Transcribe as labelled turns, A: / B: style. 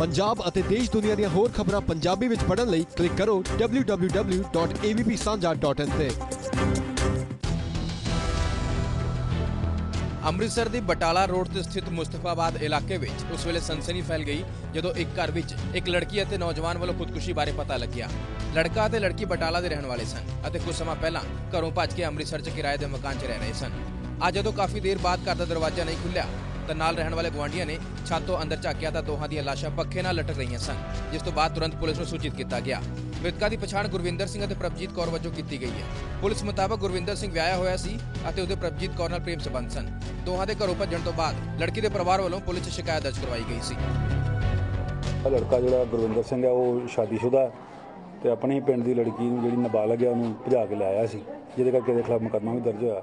A: ਪੰਜਾਬ ਅਤੇ ਦੇਸ਼ ਦੁਨੀਆ ਦੀਆਂ ਹੋਰ ਖਬਰਾਂ ਪੰਜਾਬੀ ਵਿੱਚ ਪੜ੍ਹਨ ਲਈ ਕਲਿੱਕ ਕਰੋ www.avpsanja.in ਤੇ।
B: ਅੰਮ੍ਰਿਤਸਰ ਦੀ ਬਟਾਲਾ ਰੋਡ ਤੇ ਸਥਿਤ ਮੁਸਤਫਾਬਾਦ ਇਲਾਕੇ ਵਿੱਚ ਉਸ ਵੇਲੇ ਸਨਸਨੀ ਫੈਲ ਗਈ ਜਦੋਂ ਇੱਕ ਘਰ ਵਿੱਚ ਇੱਕ ਲੜਕੀ ਅਤੇ ਨੌਜਵਾਨ ਵੱਲੋਂ ਖੁਦਕੁਸ਼ੀ ਬਾਰੇ ਪਤਾ ਲੱਗਿਆ। ਲੜਕਾ ਅਤੇ ਲੜਕੀ ਬਟਾਲਾ ਦੇ ਰਹਿਣ ਵਾਲੇ ਸਨ ਅਤੇ ਕੁਝ ਸਮਾਂ ਪਹਿਲਾਂ ਘਰੋਂ ਭੱਜ ਕੇ ਅੰਮ੍ਰਿਤਸਰ 'ਚ ਕਿਰਾਏ ਦੇ ਮਕਾਨ 'ਚ ਰਹਿ ਰਹੇ ਸਨ। ਅੱਜ ਜਦੋਂ ਕਾਫੀ ਦੇਰ ਬਾਅਦ ਘਰ ਦਾ ਦਰਵਾਜ਼ਾ ਨਹੀਂ ਖੁੱਲਿਆ ਤਾਂ ਨਾਲ ਰਹਿਣ ਵਾਲੇ ਗੁਆਂਢੀਆਂ ਨੇ ਛੱਤ ਤੋਂ ਅੰਦਰ ਝਾਕਿਆ ਤਾਂ ਦੋਹਾਂ ਦੀਆਂ ਲਾਸ਼ਾਂ ਪੱਖੇ ਨਾਲ ਲਟਕ ਰਹੀਆਂ ਸਨ, ਜਿਸ ਤੋਂ ਬਾਅਦ ਤੁਰੰਤ ਪੁਲਿਸ ਨੂੰ ਸੂਚਿਤ ਕੀਤਾ ਗਿਆ। ਮ੍ਰਿਤਕਾਂ ਦੀ ਪਛਾਣ ਗੁਰਵਿੰਦਰ ਸਿੰਘ ਅਤੇ ਪ੍ਰਭਜੀਤ ਕੌਰ ਵਜੋਂ ਕੀਤੀ ਗਈ ਹੈ। ਪੁਲਿਸ ਮੁਤਾਬਕ ਗੁਰਵਿੰਦਰ ਸਿੰਘ ਵਿਆਹਿਆ ਹੋਇਆ ਸੀ ਅਤੇ ਉਹਦੇ ਪ੍ਰਭਜੀਤ ਕੌਰ ਨਾਲ ਪ੍ਰੇਮ ਸੰਬੰਧ ਸਨ। ਦੋਹਾਂ ਦੇ ਘਰੋਂ ਭੱਜਣ ਤੋਂ ਬਾਅਦ ਲੜਕੀ ਦੇ ਪਰਿਵਾਰ ਵੱਲੋਂ ਪੁਲਿਸ 'ਚ ਸ਼ਿਕਾਇਤ ਦਰਜ ਕਰਵਾਈ ਗਈ ਸੀ।
C: ਲੜਕਾ ਜਿਹੜਾ ਗੁਰਵਿੰਦਰ ਸਿੰਘ ਹੈ, ਉਹ ਸ਼ਾਦੀशुदा ਹੈ ਤੇ ਆਪਣੇ ਪਿੰਡ ਦੀ ਲੜਕੀ ਨੂੰ ਜਿਹੜੀ ਨਾਬਾਲਗ ਹੈ, ਉਹਨੂੰ ਭਜਾ ਕੇ ਲਿਆਇਆ ਸੀ, ਜਿਹਦੇ ਕਰਕੇ ਇਹਦੇ ਖਿਲਾਫ ਮੁਕੱਦਮਾ ਵੀ ਦਰਜ ਹੋਇਆ।